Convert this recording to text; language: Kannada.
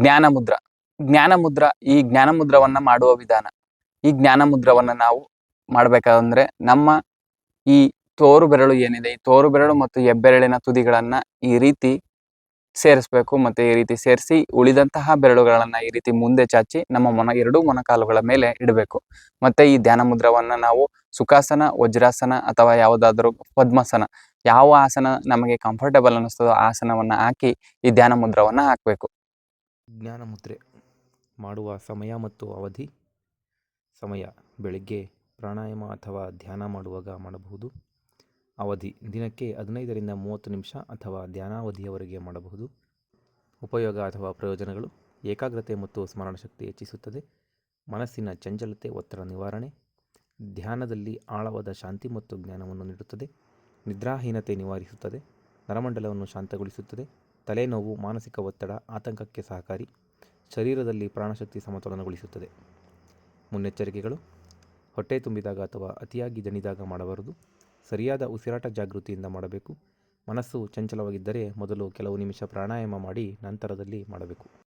ಜ್ಞಾನ ಮುದ್ರ ಜ್ಞಾನ ಮುದ್ರ ಈ ಜ್ಞಾನ ಮುದ್ರವನ್ನ ಮಾಡುವ ವಿಧಾನ. ಈ ಜ್ಞಾನ ಮುದ್ರವನ್ನ ನಾವು ಮಾಡ್ಬೇಕಂದ್ರೆ ನಮ್ಮ ಈ ತೋರು ಬೆರಳು ಏನಿದೆ, ಈ ತೋರು ಬೆರಳು ಮತ್ತು ಹೆಬ್ಬೆರಳಿನ ತುದಿಗಳನ್ನ ಈ ರೀತಿ ಸೇರಿಸ್ಬೇಕು ಮತ್ತೆ ಈ ರೀತಿ ಸೇರಿಸಿ ಉಳಿದಂತಹ ಬೆರಳುಗಳನ್ನ ಈ ರೀತಿ ಮುಂದೆ ಚಾಚಿ ನಮ್ಮ ಮೊನ, ಎರಡೂ ಮೊನಕಾಲುಗಳ ಮೇಲೆ ಇಡಬೇಕು. ಮತ್ತೆ ಈ ಧ್ಯಾನ ಮುದ್ರವನ್ನ ನಾವು ಸುಖಾಸನ, ವಜ್ರಾಸನ ಅಥವಾ ಯಾವುದಾದ್ರೂ ಪದ್ಮಾಸನ ಯಾವ ಆಸನ ನಮಗೆ ಕಂಫರ್ಟಬಲ್ ಅನ್ನಿಸ್ತದೋ ಆಸನವನ್ನ ಹಾಕಿ ಈ ಧ್ಯಾನ ಮುದ್ರವನ್ನ ಹಾಕಬೇಕು. ಜ್ಞಾನ ಮುದ್ರೆ ಮಾಡುವ ಸಮಯ ಮತ್ತು ಅವಧಿ ಸಮಯ ಬೆಳಿಗ್ಗೆ ಪ್ರಾಣಾಯಾಮ ಅಥವಾ ಧ್ಯಾನ ಮಾಡುವಾಗ ಮಾಡಬಹುದು. ಅವಧಿ ದಿನಕ್ಕೆ ಹದಿನೈದರಿಂದ ಮೂವತ್ತು ನಿಮಿಷ ಅಥವಾ ಧ್ಯಾನಾವಧಿಯವರೆಗೆ ಮಾಡಬಹುದು. ಉಪಯೋಗ ಅಥವಾ ಪ್ರಯೋಜನಗಳು ಏಕಾಗ್ರತೆ ಮತ್ತು ಸ್ಮರಣಶಕ್ತಿ ಹೆಚ್ಚಿಸುತ್ತದೆ. ಮನಸ್ಸಿನ ಚಂಚಲತೆ, ಒತ್ತಡ ನಿವಾರಣೆ ಧ್ಯಾನದಲ್ಲಿ ಆಳವಾದ ಶಾಂತಿ ಮತ್ತು ಜ್ಞಾನವನ್ನು ನೀಡುತ್ತದೆ. ನಿದ್ರಾಹೀನತೆ ನಿವಾರಿಸುತ್ತದೆ. ನರಮಂಡಲವನ್ನು ಶಾಂತಗೊಳಿಸುತ್ತದೆ. ತಲೆನೋವು, ಮಾನಸಿಕ ಒತ್ತಡ, ಆತಂಕಕ್ಕೆ ಸಹಕಾರಿ, ಶರೀರದಲ್ಲಿ ಪ್ರಾಣಶಕ್ತಿ ಸಮತೋಲನಗೊಳಿಸುತ್ತದೆ. ಮುನ್ನೆಚ್ಚರಿಕೆಗಳು, ಹೊಟ್ಟೆ ತುಂಬಿದಾಗ ಅಥವಾ ಅತಿಯಾಗಿ ದಣಿದಾಗ ಮಾಡಬಾರದು. ಸರಿಯಾದ ಉಸಿರಾಟ ಜಾಗೃತಿಯಿಂದ ಮಾಡಬೇಕು. ಮನಸ್ಸು ಚಂಚಲವಾಗಿದ್ದರೆ ಮೊದಲು ಕೆಲವು ನಿಮಿಷ ಪ್ರಾಣಾಯಾಮ ಮಾಡಿ ನಂತರದಲ್ಲಿ ಮಾಡಬೇಕು.